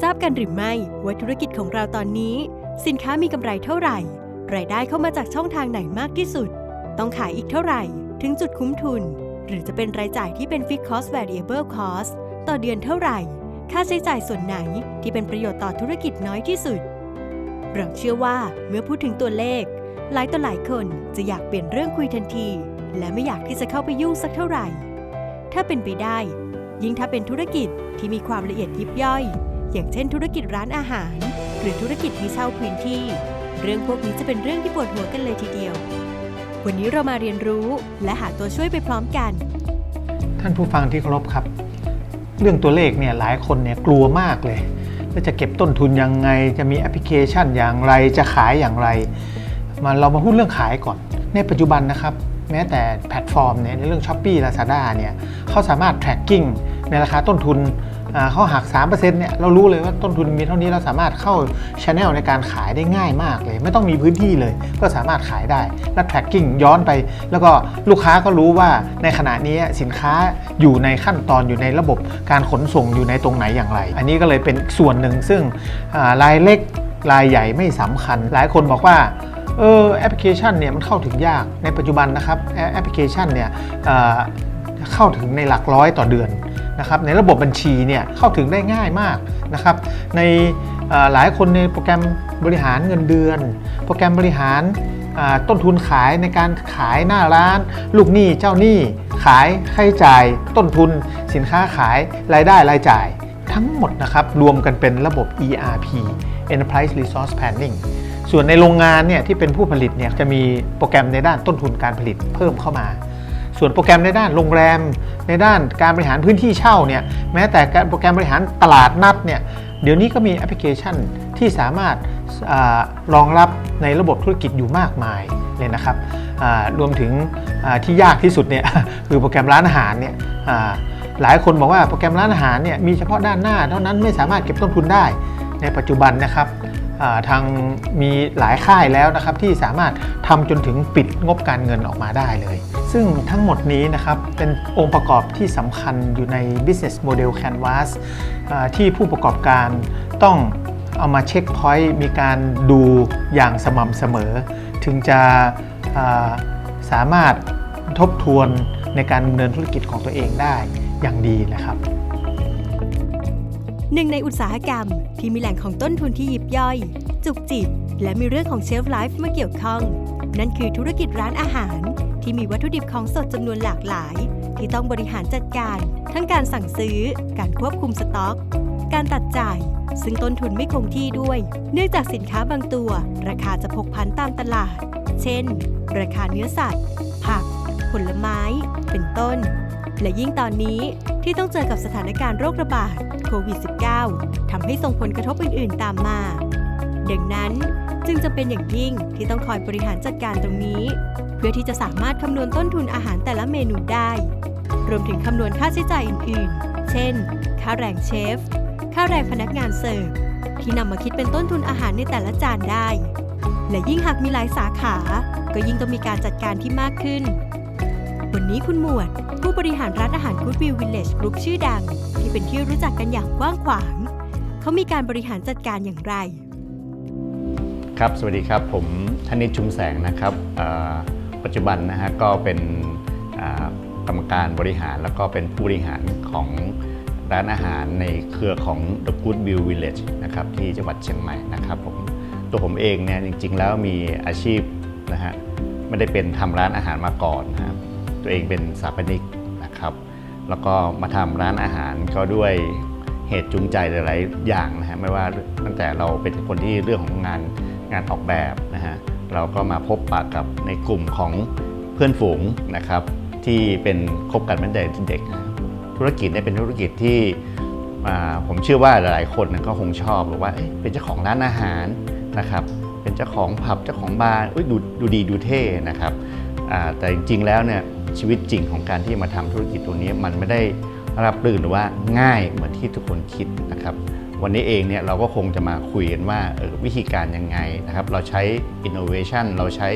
ทราบกันหรือไม่ว่าธุรกิจของเราตอนนี้ สินค้ามีกำไรเท่าไหร่ รายได้เข้ามาจากช่องทางไหนมากที่สุด ต้องขายอีกเท่าไหร่ ถึงจุดคุ้มทุน หรือจะเป็นรายจ่ายที่เป็น Fixed Cost Variable Cost ต่อเดือนเท่าไหร่ ค่าใช้จ่ายส่วนไหนที่เป็นประโยชน์ต่อธุรกิจน้อยที่สุด เราเชื่อว่าเมื่อพูดถึงตัวเลข หลายต่อหลายคนจะอยากเปลี่ยนเรื่องคุยทันที และไม่อยากที่จะเข้าไปยุ่งสักเท่าไหร่ ถ้าเป็นไปได้ ยิ่งถ้าเป็นธุรกิจที่มีความละเอียดยิบย่อย อย่างเช่นธุรกิจร้านอาหาร หรือธุรกิจที่เช่าพื้นที่ เรื่องพวกนี้จะเป็นเรื่องที่ปวดหัวกันเลยทีเดียว วันนี้เรามาเรียนรู้และหาตัวช่วยไปพร้อมกัน ท่านผู้ฟังที่เคารพครับ เรื่องตัวเลขเนี่ยหลายคนเนี่ยกลัวมากเลยว่าจะเก็บต้นทุนยังไง จะมีแอปพลิเคชันอย่างไรจะขายอย่างไร มาเรามาพูดเรื่องขายก่อน ในปัจจุบันนะครับ แม้แต่แพลตฟอร์มเนี่ยในเรื่อง s h อ p e e Lazada เนี่ยเขาสามารถ tracking ในราคาต้นทุน เขาหัก 3%เนี่ยเรารู้เลยว่าต้นทุนมีเท่านี้เราสามารถเข้าช ANNEL ในการขายได้ง่ายมากเลย ไม่ต้องมีพื้นที่เลย ก็สามารถขายได้และ tracking ย้อนไป แล้วก็ลูกค้าก็รู้ว่าในขณะนี้สินค้าอยู่ในขั้นตอนอยู่ในระบบการขนส่งอยู่ในตรงไหนอย่างไร อันนี้ก็เลยเป็นส่วนหนึ่งซึ่งรายเล็กรายใหญ่ไม่สำคัญ หลายคนบอกว่าเออแอปพลิเคชันเนี่ยมันเข้าถึงยากในปัจจุบันนะครับแอปพลิเคชันเนี่ยเข้าถึงในหลักร้อยต่อเดือน นะครับในระบบบัญชีเนี่ยเข้าถึงได้ง่ายมากนะครับในหลายคนในโปรแกรมบริหารเงินเดือน โปรแกรมบริหารต้นทุนขายในการขายหน้าร้าน ลูกหนี้เจ้าหนี้ขายค่าใช้จ่าย ต้นทุน สินค้าขายรายได้รายจ่าย ทั้งหมดนะครับรวมกันเป็นระบบ ERP Enterprise Resource Planning ส่วนในโรงงานเนี่ยที่เป็นผู้ผลิตเนี่ยจะมีโปรแกรมในด้านต้นทุนการผลิตเพิ่มเข้ามา ส่วนโปรแกรมในด้านโรงแรม ในด้านการบริหารพื้นที่เช่าเนี่ยแม้แต่การโปรแกรมบริหารตลาดนัดเนี่ยเดี๋ยวนี้ก็มีแอปพลิเคชันที่สามารถอรองรับในระบบธุรกิจอยู่มากมายเลยนะครับรวมถึงที่ยากที่สุดเนี่ยคือโปรแกรมร้านอาหารเนี่ยหลายคนบอกว่าโปรแกรมร้านอาหารเนี่ยมีเฉพาะด้านหน้าเท่านั้นไม่สามารถเก็บต้นทุนได้ในปัจจุบันนะครับทางมีหลายค่ายแล้วนะครับที่สามารถทำจนถึงปิดงบการเงินออกมาได้เลย ซึ่งทั้งหมดนี้นะครับ เป็นองค์ประกอบที่สำคัญอยู่ใน business model canvas ที่ผู้ประกอบการต้องเอามาเช็คพอยต์มีการดูอย่างสม่ำเสมอ ถึงจะสามารถทบทวนในการดำเนินธุรกิจของตัวเองได้อย่างดีนะครับ หนึ่งในอุตสาหกรรมที่มีแหล่งของต้นทุนที่ยิบย่อย จุกจิบและมีเรื่องของเชฟไลฟ์มาเกี่ยวข้อง นั่นคือธุรกิจร้านอาหาร ที่มีวัตถุดิบของสดจำนวนหลากหลาย ที่ต้องบริหารจัดการ ทั้งการสั่งซื้อ การควบคุมสต็อก การตัดจ่าย ซึ่งต้นทุนไม่คงที่ด้วย เนื่องจากสินค้าบางตัว ราคาจะพกพันตามตลาด เช่น ราคาเนื้อสัตว์ ผัก ผลไม้ เป็นต้น และยิ่งตอนนี้ที่ต้องเจอกับสถานการณ์โรคระบาดโควิด -19 ทำให้ส่งผลกระทบอื่น ๆ ตามมา ดังนั้น จึงจำเป็นอย่างยิ่งที่ต้องคอยบริหารจัดการตรงนี้ เพื่อที่จะสามารถคำนวณต้นทุนอาหารแต่ละเมนูได้ รวมถึงคำนวณค่าใช้จ่ายอื่นๆ เช่น ค่าแรงเชฟ ค่าแรงพนักงานเสิร์ฟที่นำมาคิดเป็นต้นทุนอาหารในแต่ละจานได้ และยิ่งหากมีหลายสาขา ก็ยิ่งต้องมีการจัดการที่มากขึ้น วันนี้คุณหมวด ผู้บริหารร้านอาหาร Goodwill Village Group ชื่อดัง ที่เป็นที่รู้จักกันอย่างกว้างขวาง เขามีการบริหารจัดการอย่างไร ครับ สวัสดีครับ ผมธนิตชุมแสงนะครับ ปัจจุบันนะฮะก็เป็นกรรมการบริหารแล้วก็เป็นผู้บริหารของร้านอาหารในเครือของ The Good View Village นะครับที่จังหวัดเชียงใหม่นะครับผมตัวผมเองเนี่ยจริง ๆ แล้วมีอาชีพนะฮะไม่ได้เป็นทำร้านอาหารมาก่อนนะครับตัวเองเป็นสถาปนิกนะครับ แล้วก็มาทำร้านอาหารก็ด้วยเหตุจูงใจหลายๆอย่างนะฮะไม่ว่าตั้งแต่เราเป็นคนที่เรื่องของงาน งานออกแบบนะฮะเราก็มาพบปะกับในกลุ่มของเพื่อนฝูงนะครับที่เป็นคบกันมาตั้งแต่เด็ก ธุรกิจเนี่ยเป็นธุรกิจที่ผมเชื่อว่าหลายๆคนก็คงชอบบอว่าเป็นเจ้าของร้านอาหารนะครับเป็นเจ้าของผับเจ้าของบาร์ดูดูดีดูเท่นะครับแต่จริงๆแล้วเนี่ยชีวิตจริงของการที่มาทำธุรกิจตัวนี้มันไม่ได้รับรื่นหรือว่าง่ายเหมือนที่ทุกคนคิดนะครับ วันนี้เองเนี่ยเราก็คงจะมาคุยกันว่าออวิธีการยังไงนะครับ เราใช้ innovation เราใช้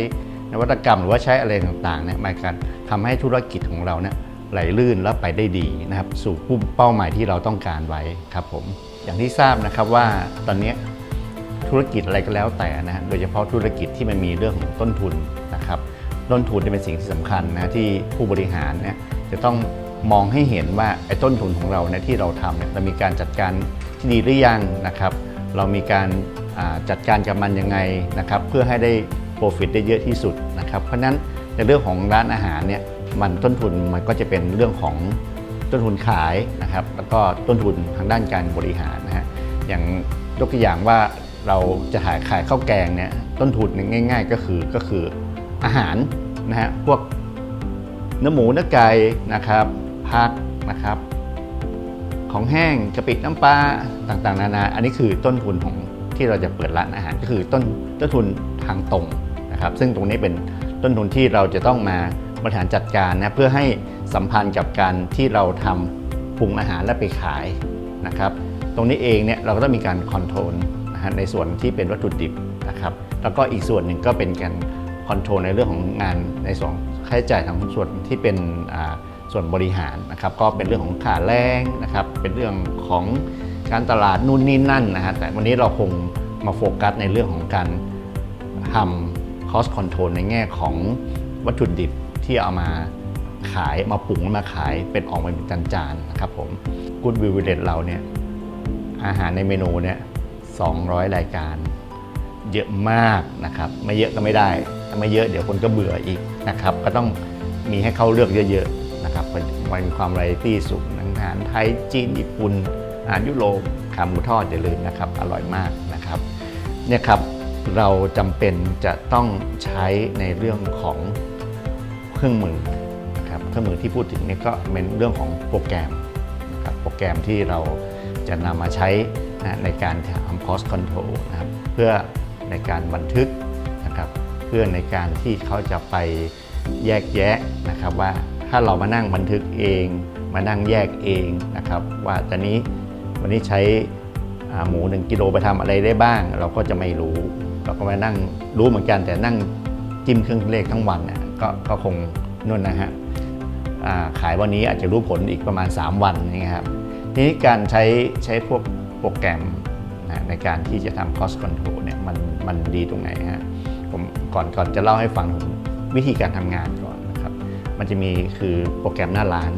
นวัตกรรมหรือว่าใช้อะไรต่างๆเนี่ยมาการทำให้ธุรกิจของเราเนี่ยไหลลื่นและไปได้ดีนะครับ สู่เป้าหมายที่เราต้องการไว้ครับผมอย่างที่ทราบนะครับว่าตอนนี้ธุรกิจอะไรก็แล้วแต่นะฮะโดยเฉพาะธุรกิจที่มันมีเรื่องของต้นทุนนะครับต้นทุนเนี่ยเป็นสิ่งที่สำคัญนะที่ผู้บริหารเนี่ยจะต้องมองให้เห็นว่าไอ้ต้นทุนของเราเนี่ยที่เราทำเนี่ยเรามีการจัดการ ดีหรือยังนะครับ เรามีการจัดการกับมันยังไงนะครับ เพื่อให้ได้ profit ได้เยอะที่สุดนะครับ เพราะฉะนั้นในเรื่องของร้านอาหารเนี่ยมันต้นทุนมันก็จะเป็นเรื่องของต้นทุนขายนะครับ แล้วก็ต้นทุนทางด้านการบริหารนะฮะอย่างยกตัวอย่างว่าเราจะขายขายข้าวแกงเนี่ยต้นทุนง่าย ๆ ก็คือก็คืออาหารนะฮะพวกเนื้อหมูเนื้อไก่นะครับผักนะครับ ของแห้งกะปิน้ำปลาต่างๆ นานา อันนี้คือต้นทุนของที่เราจะเปิดร้านอาหารก็คือต้นต้นทุนทางตรงนะครับ ซึ่งตรงนี้เป็นต้นทุนที่เราจะต้องมาบริหารจัดการนะเพื่อให้สัมพันธ์กับการที่เราทำปรุงอาหารและไปขายนะครับ ตรงนี้เองเนี่ยเราก็ต้องมีการคอนโทรลนะฮะในส่วนที่เป็นวัตถุดิบนะครับแล้วก็อีกส่วนหนึ่งก็เป็นการคอนโทรลในเรื่องของงานในส่วนค่าใช้จ่ายทางส่วนที่เป็นอ่า ส่วนบริหารนะครับก็เป็นเรื่องของขาแรงนะครับเป็นเรื่องของการตลาดนู่นนี่นั่นนะฮะแต่วันนี้เราคงมาโฟกัสในเรื่องของการทำ cost control ในแง่ของวัตถุดิบที่เอามาขายมาปรุงมาขายเป็นออกมาเป็นจานๆนะครับผม Good Will Village เราเนี่ยอาหารในเมนูเนี่ย200 รายการ เยอะมากนะครับ ไม่เยอะก็ไม่ได้ ถ้าไม่เยอะเดี๋ยวคนก็เบื่ออีกนะครับ ก็ต้องมีให้เขาเลือกเยอะๆ นะครับมันมีความ v a r i ตี้สูงอาหารไทยจีนญี่ปุ่นอาหารยุโรปขาหมูทอดอย่าลืมนะครับอร่อยมากนะครับเนี่ยครับเราจำเป็นจะต้องใช้ในเรื่องของเครื่องมือนะครับเครื่องมือที่พูดถึงเนี่ยก็เป็นเรื่องของโปรแกรมนะครับโปรแกรมที่เราจะนำมาใช้นะในการทำ cost control นะครับเพื่อในการบันทึกนะครับเพื่อในการที่เขาจะไปแยกแยะนะครับว่า ถ้าเรามานั่งบันทึกเอง มานั่งแยกเองนะครับ ว่าตอนนี้วันนี้ใช้หมู 1 กิโลไปทำอะไรได้บ้าง เราก็จะไม่รู้ เราก็มานั่งรู้เหมือนกัน แต่นั่งจิ้มเครื่องเลขทั้งวันเนี่ยก็ก็คงนู่นนะฮะขายวันนี้อาจจะรู้ผลอีกประมาณ 3 วันนี่ครับทีนี้การใช้ใช้พวกโปรแกรมนะในการที่จะทำ cost control เนี่ยมันมันดีตรงไหนฮะผมก่อนก่อนจะเล่าให้ฟังวิธีการทำงาน มันจะมีคือโปรแกรมหน้าร้าน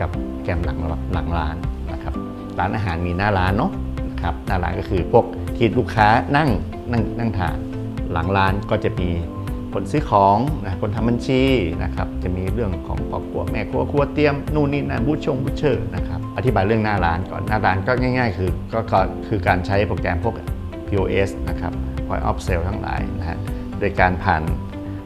กับโปรแกรมหลังหลังร้านนะครับร้านอาหารมีหน้าร้านเนาะนะครับหน้าร้านก็คือพวกที่ลูกค้านั่งนั่งนั่งทานหลังร้านก็จะมีคนซื้อของนะคนทำบัญชีนะครับจะมีเรื่องของครอบครัวแม่ครัวครัวเตรียมนู่นนี่นั่นบูชงบูชเชอร์นะครับอธิบายเรื่องหน้าร้านก่อนหน้าร้านก็ง่าย ๆ คือก็ก็คือการใช้โปรแกรมพวก POS นะครับ Point of Sale ทั้งหลายนะฮะโดยการผ่าน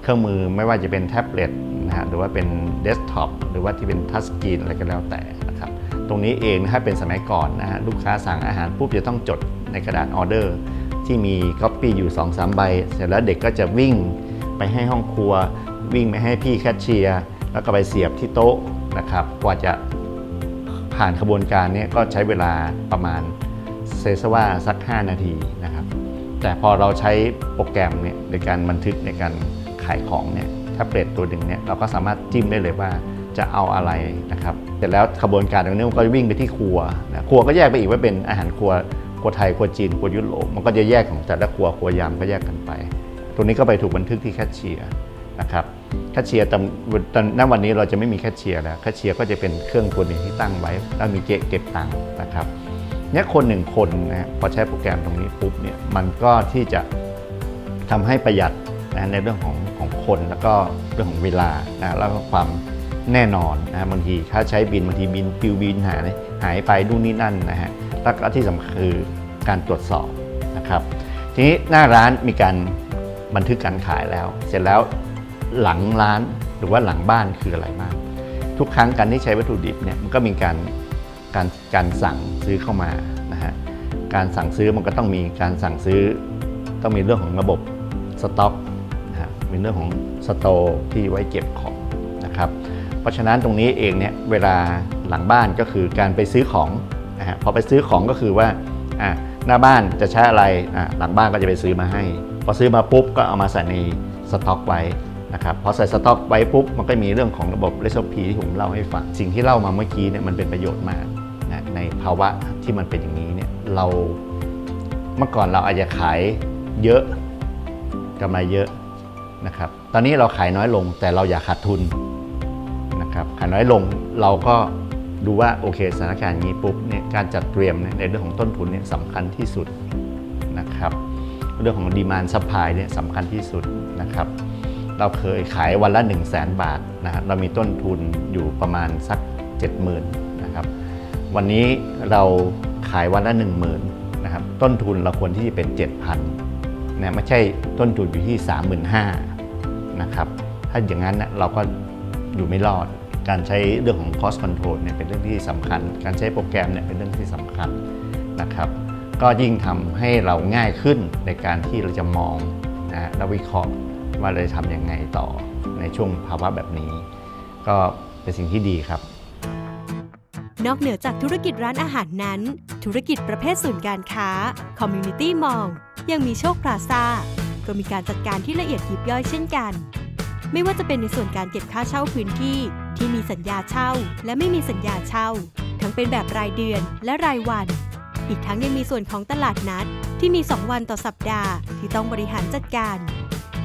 เครื่องมือไม่ว่าจะเป็นแท็บเล็ต นะฮะหรือว่าเป็นเดสก์ท็อปหรือว่าที่เป็นทัชสกรีนอะไรก็แล้วแต่นะครับตรงนี้เองถ้าเป็นสมัยก่อนนะฮะลูกค้าสั่งอาหารปุ๊บจะต้องจดในกระดาษออเดอร์ที่มีก๊อปปี้อยู่2-3ใบ เสร็จแล้วเด็กก็จะวิ่งไปให้ห้องครัว วิ่งไปให้พี่แคชเชียร์แล้วก็ไปเสียบที่โต๊ะนะครับกว่าจะผ่านขบวนการนี้ก็ใช้เวลาประมาณเซซว่าสัก 5 นาทีนะครับ แต่พอเราใช้โปรแกรมเนี่ยในการบันทึกในการขายของเนี่ย ถ้าเปรตตัวหนึ่งเนี่ยเราก็สามารถจิ้มได้เลยว่าจะเอาอะไรนะครับเสร็จแล้วขบวนการตรงนี้มันก็วิ่งไปที่ครัวนะครัวก็แยกไปอีกว่าเป็นอาหารครัวครัวไทยครัวจีนครัวยุโรปมันก็จะแยกของแต่ละครัวครัวยำก็แยกกันไป ตรงนี้ก็ไปถูกบันทึกที่แคชเชียร์นะครับแคชเชียร์ตอนตอนวันนี้เราจะไม่มีแคชเชียร์แล้วแคชเชียร์ก็จะเป็นเครื่องตัวหนึ่งที่ตั้งไว้ แล้วมีเก็บเก็บตังค์นะครับเนี่ยคนหนึ่งคนนะฮะพอใช้โปรแกรมตรงนี้ปุ๊บเนี่ยมันก็ที่จะทำให้ประหยัดนะในเรื่องของ คนแล้วก็เรื่องของเวลานะแล้วก็ความแน่นอนนะบางทีค่าใช้บินบางทีบินปิวบินหายหายไปนู่นนี่นั่นนะฮะแล้วก็ที่สำคัญคือการตรวจสอบนะครับ ทีนี้หน้าร้านมีการบันทึกการขายแล้ว เสร็จแล้วหลังร้านหรือว่าหลังบ้านคืออะไรบ้างทุกครั้งการที่ใช้วัตถุดิบเนี่ยมันก็มีการการการสั่งซื้อเข้ามานะฮะการสั่งซื้อมันก็ต้องมีการสั่งซื้อ ต้องมีเรื่องของระบบสต็อก นเรื่องของสโตที่ไว้เก็บของนะครับ เพราะฉะนั้นตรงนี้เองเนี่ยเวลาหลังบ้านก็คือการไปซื้อของนะฮะพอไปซื้อของก็คือว่าอะหน้าบ้านจะใช้อะไรอะหลังบ้านก็จะไปซื้อมาให้ พอซื้อมาปุ๊บก็เอามาใส่ในสต็อกไว้นะครับพอใส่สต็อกไว้ปุ๊บมันก็มีเรื่องของระบบ recipe ที่ผมเล่าให้ฟัง สิ่งที่เล่ามาเมื่อกี้เนี่ยมันเป็นประโยชน์มากนะในภาวะที่มันเป็นอย่างนี้เนี่ยเราเมื่อก่อนเราอาจจะขายเยอะกำไรเยอะ นะครับ ตอนนี้เราขายน้อยลงแต่เราอยากขาดทุนนะครับขายน้อยลงเราก็ดูว่าโอเคสถานการณ์อย่างนี้ปุ๊บเนี่ยการจัดเตรียมในเรื่องของต้นทุนเนี่ยสำคัญที่สุดนะครับ เรื่องของดีมานซัพพลายเนี่ยสำคัญที่สุดนะครับ เราเคยขายวันละ 1 0 0 0 0แบาทนะฮะเรามีต้นทุนอยู่ประมาณสัก 70,000นะครับ วันนี้เราขายวันละ 10,000นะครับ ต้นทุนเราควรที่จะเป็น 7,000นะไม่ใช่ต้นทุนอยู่ที่ 35,000 นะครับ ถ้าอย่างนั้นนะเราก็อยู่ไม่รอด การใช้เรื่องของ cost control เนี่ยเป็นเรื่องที่สำคัญ การใช้โปรแกรมเนี่ยเป็นเรื่องที่สำคัญนะครับ ก็ยิ่งทำให้เราง่ายขึ้นในการที่เราจะมองนะและวิเคราะห์ว่าเราจะทำยังไงต่อในช่วงภาวะแบบนี้ ก็เป็นสิ่งที่ดีครับนอกเหนือจากธุรกิจร้านอาหารนั้น ธุรกิจประเภทศูนย์การค้า Community Mall ยังมีโชคพลาซา ก็มีการจัดการที่ละเอียดยิบย่อยเช่นกัน ไม่ว่าจะเป็นในส่วนการเก็บค่าเช่าพื้นที่ ที่มีสัญญาเช่า และไม่มีสัญญาเช่า ทั้งเป็นแบบรายเดือนและรายวัน อีกทั้งยังมีส่วนของตลาดนัด ที่มี 2 วันต่อสัปดาห์ ที่ต้องบริหารจัดการ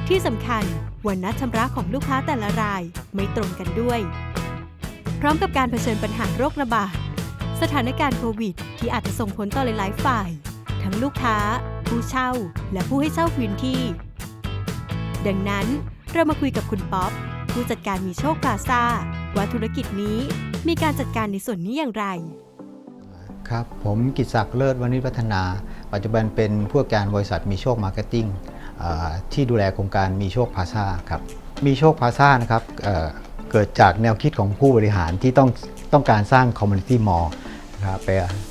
ที่สำคัญวันนัดชำระของลูกค้าแต่ละรายไม่ตรงกันด้วย พร้อมกับการเผชิญปัญหาโรคระบาดสถานการณ์โควิด ที่อาจจะส่งผลต่อหลาย ๆ ฝ่าย ทั้งลูกค้า ผู้เช่าและผู้ให้เช่าพื้นที่ ดังนั้นเรามาคุยกับคุณป๊อป ผู้จัดการมีโชคพลาซ่าว่าธุรกิจนี้มีการจัดการในส่วนนี้อย่างไร ครับ ผมกิตศักดิ์เลิศวณิพัฒนา ปัจจุบันเป็นผู้ว่าการบริษัทมีโชคมาร์เก็ตติ้งที่ดูแลโครงการมีโชคพาซาครับมีโชคพาซานะครับเเกิดจากแนวคิดของผู้บริหารที่ต้องต้องการสร้างคอมมูนิตี้มอลล์นะครับ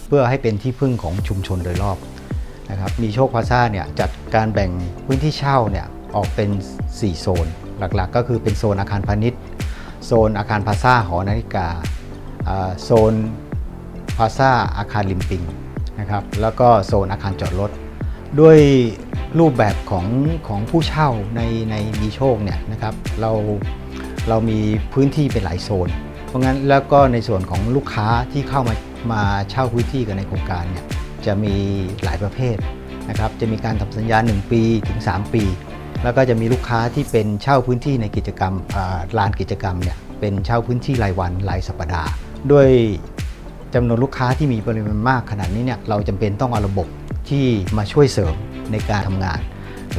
เพื่อให้เป็นที่พึ่งของชุมชนโดยรอบ นะครับมีโชคพาซาเนี่ยจัดการแบ่งพื้นที่เช่าเนี่ยออกเป็น 4 โซน หลักๆ ก็คือเป็นโซนอาคารพาณิชย์ โซนอาคารพาซาหอนาฬิกาโซนพาซ่าอาคารริมปิงนะครับแล้วก็โซนอาคารจอดรถ ด้วยรูปแบบของของผู้เช่าในในมีโชคเนี่ยนะครับเราเรามีพื้นที่เป็นหลายโซน เพราะงั้นแล้วก็ในส่วนของลูกค้าที่เข้ามามาเช่าพื้นที่กันในโครงการเนี่ย จะมีหลายประเภทนะครับจะมีการทำสัญญา 1 ปีถึง 3 ปี แล้วก็จะมีลูกค้าที่เป็นเช่าพื้นที่ในกิจกรรมอ่าลานกิจกรรมเนี่ยเป็นเช่าพื้นที่รายวันรายสัปดาห์ ด้วยจำนวนลูกค้าที่มีปริมาณมากขนาดนี้เนี่ยเราจำเป็นต้องเอาระบบที่มาช่วยเสริมในการทำงาน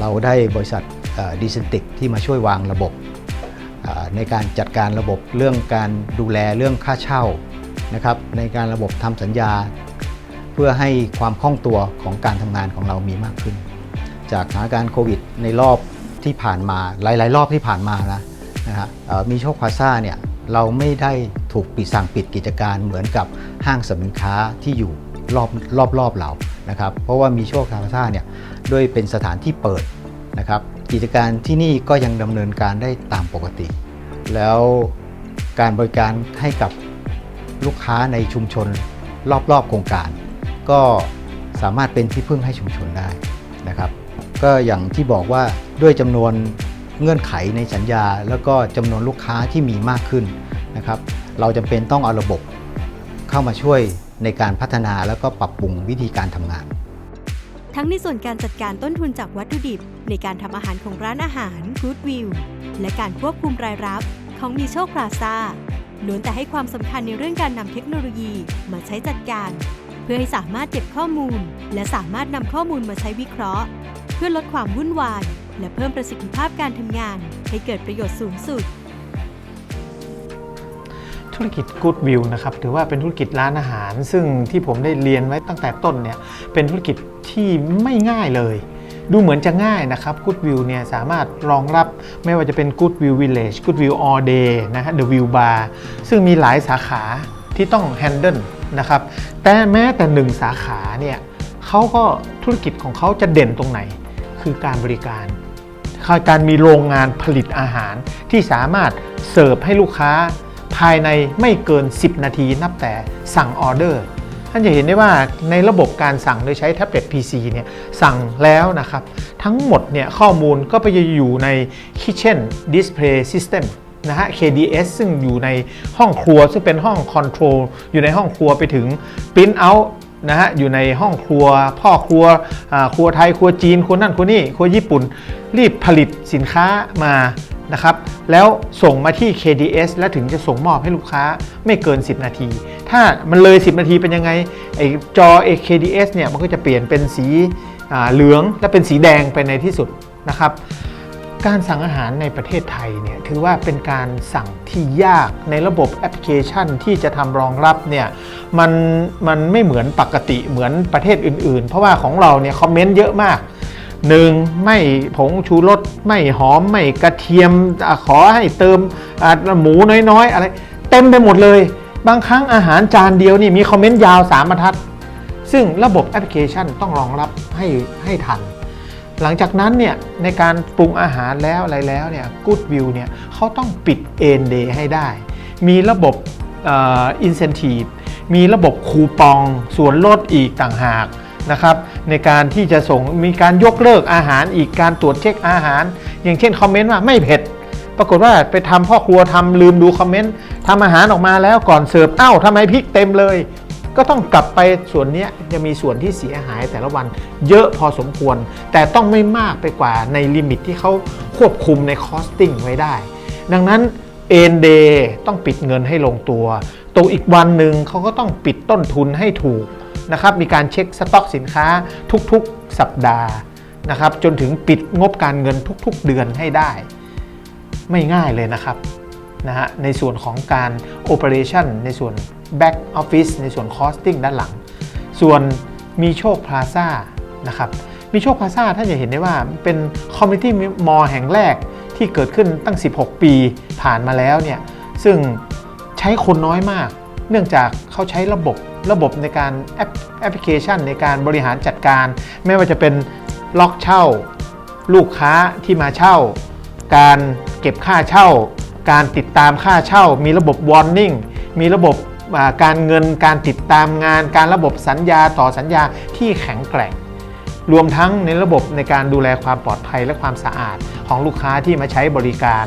เราได้บริษัทดิสติกที่มาช่วยวางระบบในการจัดการระบบเรื่องการดูแลเรื่องค่าเช่านะครับในการระบบทำสัญญา พื่อให้ความคล่องตัวของการทำงานของเรามีมากขึ้น จากสถานการณ์โควิดในรอบที่ผ่านมาหลาย ๆ รอบที่ผ่านมานะนะฮะมีโชคพาซ่าเนี่ยเราไม่ได้ถูกปิดสั่งปิดกิจการเหมือนกับห้างสรรพสินค้าที่อยู่รอบรอบรอบเรานะครับเพราะว่ามีโชคพาซ่าเนี่ยด้วยเป็นสถานที่เปิดนะครับกิจการที่นี่ก็ยังดำเนินการได้ตามปกติ แล้วการบริการให้กับลูกค้าในชุมชนรอบๆโครงการ ก็สามารถเป็นที่พึ่งให้ชุมชนได้นะครับ ก็อย่างที่บอกว่าด้วยจำนวนเงื่อนไขในสัญญา แล้วก็จำนวนลูกค้าที่มีมากขึ้นนะครับ เราจำเป็นต้องเอาระบบเข้ามาช่วยในการพัฒนาแล้วก็ปรับปรุงวิธีการทำงาน ทั้งในส่วนการจัดการต้นทุนจากวัตถุดิบ ในการทำอาหารของร้านอาหาร Good View และการควบคุมรายรับของมีโชคพลาซ่าล้วนแต่ให้ความสำคัญในเรื่องการนำเทคโนโลยีมาใช้จัดการ เพื่อให้สามารถเก็บข้อมูล และสามารถนำข้อมูลมาใช้วิเคราะห์ เพื่อลดความวุ่นวาย และเพิ่มประสิทธิภาพการทำงาน ให้เกิดประโยชน์สูงสุด ธุรกิจ Good View นะครับถือว่าเป็นธุรกิจร้านอาหาร ซึ่งที่ผมได้เรียนไว้ตั้งแต่ต้นเนี่ยเป็นธุรกิจที่ไม่ง่ายเลย ดูเหมือนจะง่ายนะครับ Good View เนี่ยสามารถรองรับไม่ว่าจะเป็น Good View Village Good View All Day นะฮะ The View Bar ซึ่งมีหลายสาขาที่ต้อง handle นะครับ แต่แม้แต่หนึ่งสาขาเนี่ยเขาก็ธุรกิจของเขาจะเด่นตรงไหน คือการบริการการมีโรงงานผลิตอาหารที่สามารถเสิร์ฟให้ลูกค้าภายในไม่เกิน 10 นาทีนับแต่สั่งออเดอร์ ท่านจะเห็นได้ว่าในระบบการสั่งโดยใช้แท็บเล็ต PC เนี่ยสั่งแล้วนะครับ ทั้งหมดเนี่ยข้อมูลก็ไปอยู่ใน Kitchen Display System นะฮะ KDS ซึ่งอยู่ในห้องครัวซึ่งเป็นห้องคอนโทรลอยู่ในห้องครัวไปถึง Print out นะฮะอยู่ในห้องครัว พ่อครัวครัวไทยครัวจีนครัวนั่นครัวนี่ครัวญี่ปุ่น รีบผลิตสินค้ามานะครับแล้วส่งมาที่ KDS และถึงจะส่งมอบให้ลูกค้าไม่เกิน 10 นาที ถ้ามันเลย 10 นาทีเป็นยังไงไอจอ KDS เนี่ยมันก็จะเปลี่ยนเป็นสีเหลืองและเป็นสีแดงไปในที่สุดนะครับ การสั่งอาหารในประเทศไทยเนี่ยถือว่าเป็นการสั่งที่ยากในระบบแอปพลิเคชันที่จะทำรองรับเนี่ยมันมันไม่เหมือนปกติเหมือนประเทศอื่น ๆ เพราะว่าของเราเนี่ยคอมเมนต์เยอะมากหนึ่งไม่ผงชูรสไม่หอมไม่กระเทียมขอให้เติมหมูน้อยๆ อะไร เต็มไปหมดเลย บางครั้งอาหารจานเดียวนี่มีคอมเมนต์ยาว3บรรทัด ซึ่งระบบแอปพลิเคชันต้องรองรับให้ให้ทัน หลังจากนั้นเนี่ยในการปรุงอาหารแล้วอะไรแล้วเนี่ย Goodwill เนี่ยเขาต้องปิด End Day ให้ได้ มีระบบเอินเซนティブมีระบบคูปองส่วนลดอีกต่างหากนะครับ ในการที่จะส่งมีการยกเลิกอาหารอีกการตรวจเช็คอาหาร อย่างเช่นคอมเมนต์ว่าไม่เผ็ด ปรากฏว่าไปทำพ่อครัวทำลืมดูคอมเมนต์ทำอาหารออกมาแล้วก่อนเสิร์ฟเอ้าทำไมพริกเต็มเลย ก็ต้องกลับไปส่วนนี้ยจะมีส่วนที่เสียหายแต่ละวันเยอะพอสมควร แต่ต้องไม่มากไปกว่าในลิมิตที่เขาควบคุมในคอสติ้งไว้ได้ ดังนั้นเอ็นเดย์ต้องปิดเงินให้ลงตัวตรงอีกวันหนึ่งเขาก็ต้องปิดต้นทุนให้ถูกนะครับมีการเช็คสต็อกสินค้าทุกๆสัปดาห์นะครับจนถึงปิดงบการเงินทุกๆเดือนให้ได้ ไม่ง่ายเลยนะครับ นะฮะในส่วนของการ Operation ในส่วน Back Office ในส่วน Costing ด้านหลัง ส่วนมีโชคพลาซ่านะครับมีโชคพลาซ่าท่านจะเห็นได้ว่าเป็นคอมมิ n i ตี้มอลแห่งแรกที่เกิดขึ้นตั้ง 16 ปีผ่านมาแล้วเนี่ยซึ่งใช้คนน้อยมาก เนื่องจากเขาใช้ระบบระบบในการแอปแอปพลิเคชันในการบริหารจัดการ ไม่ว่าจะเป็นล็อกเช่า ลูกค้าที่มาเช่า การเก็บค่าเช่า การติดตามค่าเช่า มีระบบ warning มีระบบการเงินการติดตามงาน การระบบสัญญาต่อสัญญาที่แข็งแกร่ง รวมทั้งในระบบในการดูแลความปลอดภัยและความสะอาดของลูกค้าที่มาใช้บริการ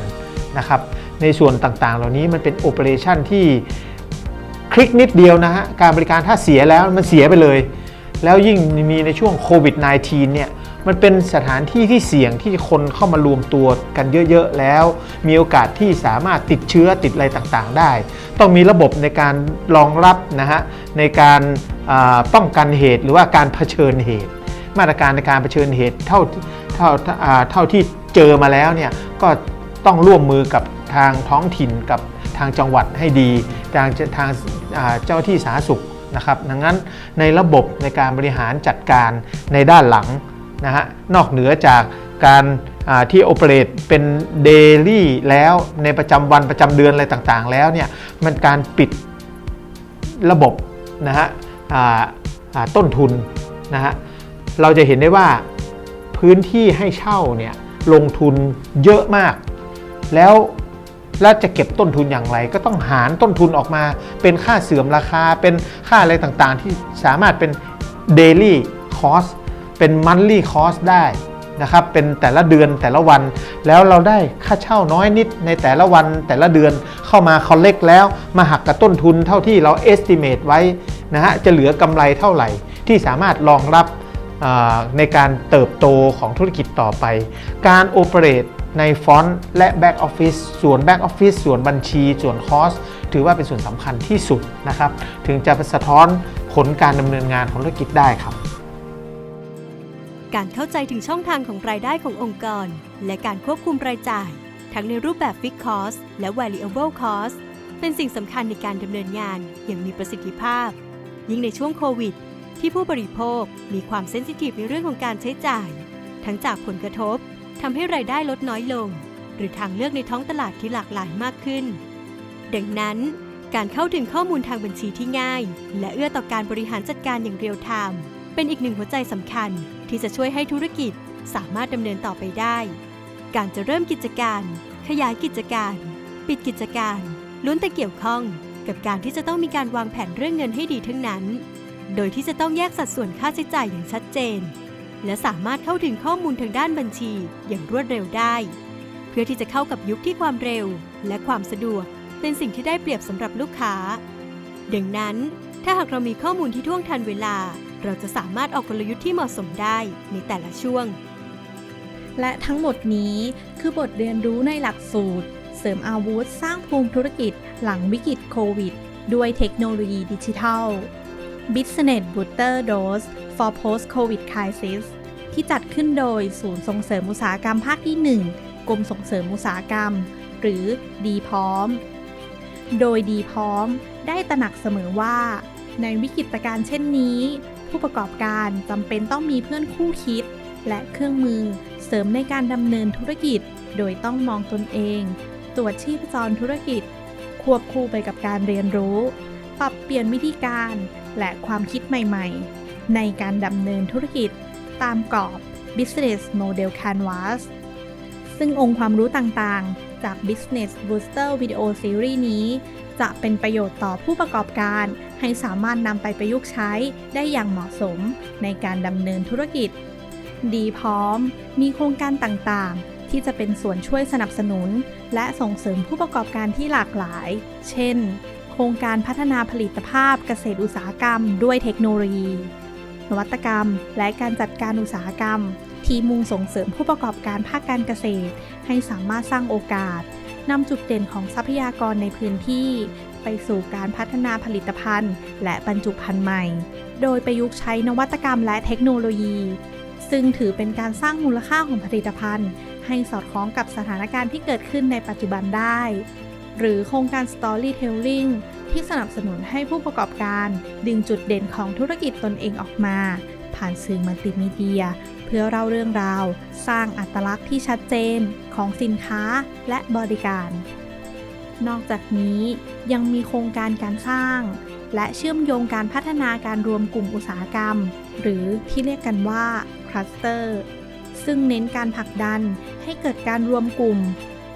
นะครับในส่วนต่างๆ เหล่านี้มันเป็นโอเปอเรชันที่คลิกนิดเดียวนะฮะการบริการถ้าเสียแล้วมันเสียไปเลย แล้วยิ่งมีในช่วงโควิด -19 เนี่ย มันเป็นสถานที่ที่เสี่ยงที่คนเข้ามารวมตัวกันเยอะๆแล้ว มีโอกาสที่สามารถติดเชื้อติดอะไรต่างๆ ได้ ต้องมีระบบในการรองรับนะฮะในการป้องกันเหตุหรือว่าการเผชิญเหตุ มาตรการในการเผชิญเหตุเท่าเท่าเท่าที่เจอมาแล้วเนี่ยก็ต้องร่วมมือกับทางท้องถิ่นกับทางจังหวัดให้ดีทางทางเจ้าที่สาธารณสุขนะครับดังนั้นในระบบในการบริหารจัดการในด้านหลัง นะฮะนอกเหนือจากการที่โอเปเรตเป็นเดลี่แล้วในประจำวันประจำเดือนอะไรต่างๆ แล้วเนี่ยมันการปิดระบบนะฮะต้นทุนนะฮะเราจะเห็นได้ว่าพื้นที่ให้เช่าเนี่ยลงทุนเยอะมาก แล้วแล้วจะเก็บต้นทุนอย่างไร ก็ต้องหารต้นทุนออกมา เป็นค่าเสื่อมราคาเป็นค่าอะไรต่างๆ ที่สามารถเป็น daily cost เป็น monthly cost ได้นะครับ เป็นแต่ละเดือนแต่ละวัน แล้วเราได้ค่าเช่าน้อยนิดในแต่ละวันแต่ละเดือนเข้ามา collect แล้วมาหักกับต้นทุนเท่าที่เรา estimate ไว้นะฮะจะเหลือกำไรเท่าไหร่ ที่สามารถรองรับในการเติบโตของธุรกิจต่อไป การโอเปเรตในฟอนต์และ Back Office ส่วน Back Office ส่วนบัญชี ส่วนคอสถือว่าเป็นส่วนสำคัญที่สุดนะครับ ถึงจะสะท้อนผลการดำเนินงานของธุรกิจได้ครับ การเข้าใจถึงช่องทางของรายได้ขององค์กร และการควบคุมรายจ่าย ทั้งในรูปแบบ Fixed Cost และ Variable Cost เป็นสิ่งสำคัญในการดำเนินงานอย่างมีประสิทธิภาพ ยิ่งในช่วงโควิด ที่ผู้บริโภคมีความเซนซิทีฟในเรื่องของการใช้จ่าย ทั้งจากผลกระทบทำให้รายได้ลดน้อยลง หรือทางเลือกในท้องตลาดที่หลากหลายมากขึ้น ดังนั้น การเข้าถึงข้อมูลทางบัญชีที่ง่าย และเอื้อต่อการบริหารจัดการอย่างเรียลไทม์เป็นอีกหนึ่งหัวใจสำคัญ ที่จะช่วยให้ธุรกิจสามารถดำเนินต่อไปได้ การจะเริ่มกิจการ ขยายกิจการ ปิดกิจการล้วนแต่เกี่ยวข้องกับการที่จะต้องมีการวางแผนเรื่องเงินให้ดีทั้งนั้น โดยที่จะต้องแยกสัดส่วนค่าใช้จ่ายอย่างชัดเจน และสามารถเข้าถึงข้อมูลทางด้านบัญชีอย่างรวดเร็วได้ เพื่อที่จะเข้ากับยุคที่ความเร็ว และความสะดวก เป็นสิ่งที่ได้เปรียบสำหรับลูกค้า ดังนั้นถ้าหากเรามีข้อมูลที่ท่วงทันเวลา เราจะสามารถออกกลยุทธ์ที่เหมาะสมได้ในแต่ละช่วง และทั้งหมดนี้คือบทเรียนรู้ในหลักสูตร เสริมอาวุธสร้างภูมิธุรกิจหลังวิกฤตโควิด ด้วยเทคโนโลยีดิจิทัล Business Booster Dose for Post-COVID Crisis ที่จัดขึ้นโดยศูนย์ส่งเสริมอุตสาหกรรมภาคที่ 1 กรมส่งเสริมอุตสาหกรรม หรือดีพร้อม โดยดีพร้อมได้ตระหนักเสมอว่า ในวิกฤตการณ์เช่นนี้ ผู้ประกอบการจำเป็นต้องมีเพื่อนคู่คิด และเครื่องมือเสริมในการดำเนินธุรกิจ โดยต้องมองตนเอง ตรวจชีพจรธุรกิจ ควบคู่ไปกับการเรียนรู้ ปรับเปลี่ยนวิธีการและความคิดใหม่ๆ ในการดำเนินธุรกิจ ตามกรอบ Business Model Canvas ซึ่งองค์ความรู้ต่างๆ จาก Business Booster Video Series นี้ จะเป็นประโยชน์ต่อผู้ประกอบการ ให้สามารถนำไปประยุกต์ใช้ได้อย่างเหมาะสมในการดำเนินธุรกิจ ดีพร้อม มีโครงการต่างๆ ที่จะเป็นส่วนช่วยสนับสนุน และส่งเสริมผู้ประกอบการที่หลากหลาย เช่น โครงการพัฒนาผลิตภาพเกษตรอุตสาหกรรม ด้วยเทคโนโลยี นวัตกรรม และการจัดการอุตสาหกรรม ที่มุ่งส่งเสริมผู้ประกอบการภาคการเกษตร ให้สามารถสร้างโอกาส นำจุดเด่นของทรัพยากรในพื้นที่ ไปสู่การพัฒนาผลิตภัณฑ์ และบรรจุภัณฑ์ใหม่ โดยประยุกต์ใช้นวัตกรรมและเทคโนโลยี ซึ่งถือเป็นการสร้างมูลค่าของผลิตภัณฑ์ ให้สอดคล้องกับสถานการณ์ที่เกิดขึ้นในปัจจุบันได้ หรือโครงการ Storytelling ที่สนับสนุนให้ผู้ประกอบการ ดึงจุดเด่นของธุรกิจตนเองออกมา ผ่านสื่อมัลติมีเดีย พื่อเล่าเรื่องราว สร้างอัตลักษณ์ที่ชัดเจนของสินค้าและบริการ นอกจากนี้ยังมีโครงการการสร้าง และเชื่อมโยงการพัฒนาการรวมกลุ่มอุตสาหกรรม หรือที่เรียกกันว่าคลัสเตอร์ซึ่งเน้นการผลักดันให้เกิดการรวมกลุ่ม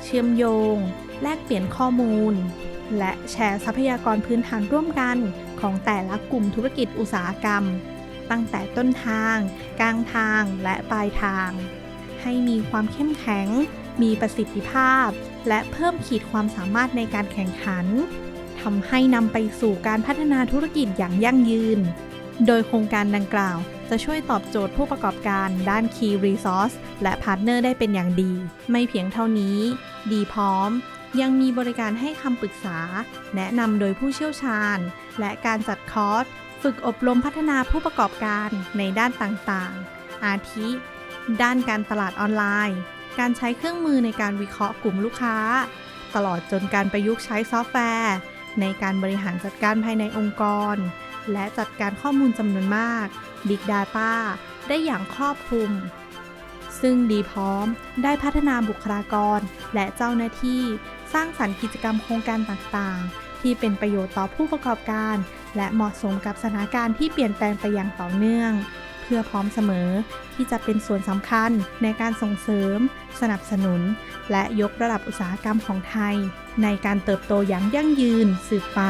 เชื่อมโยง แลกเปลี่ยนข้อมูล และแชร์ทรัพยากรพื้นฐานร่วมกันของแต่ละกลุ่มธุรกิจอุตสาหกรรม ตั้งแต่ต้นทาง กลางทางและปลายทาง ให้มีความเข้มแข็ง มีประสิทธิภาพ และเพิ่มขีดความสามารถในการแข่งขันทำให้นำไปสู่การพัฒนาธุรกิจอย่างยั่งยืน โดยโครงการดังกล่าวจะช่วยตอบโจทย์ผู้ประกอบการด้าน Key Resource และ Partner ได้เป็นอย่างดี ไม่เพียงเท่านี้ ดีพร้อม ยังมีบริการให้คำปรึกษา แนะนำโดยผู้เชี่ยวชาญ และการจัดคอร์ส ฝึกอบรมพัฒนาผู้ประกอบการในด้านต่างๆ อาทิ ด้านการตลาดออนไลน์ การใช้เครื่องมือในการวิเคราะห์กลุ่มลูกค้า ตลอดจนการประยุกต์ใช้ซอฟต์แวร์ ในการบริหารจัดการภายในองค์กร และจัดการข้อมูลจำนวนมาก Big Data ได้อย่างครอบคลุม ซึ่งดีพร้อมได้พัฒนาบุคลากร และเจ้าหน้าที่ สร้างสรรค์กิจกรรมโครงการต่างๆ ที่เป็นประโยชน์ต่อผู้ประกอบการและเหมาะสมกับสถานการณ์ที่เปลี่ยนแปลงไปอย่างต่อเนื่อง เพื่อพร้อมเสมอที่จะเป็นส่วนสำคัญในการส่งเสริม สนับสนุน และยกระดับอุตสาหกรรมของไทย ในการเติบโตอย่างยั่งยืนสืบไป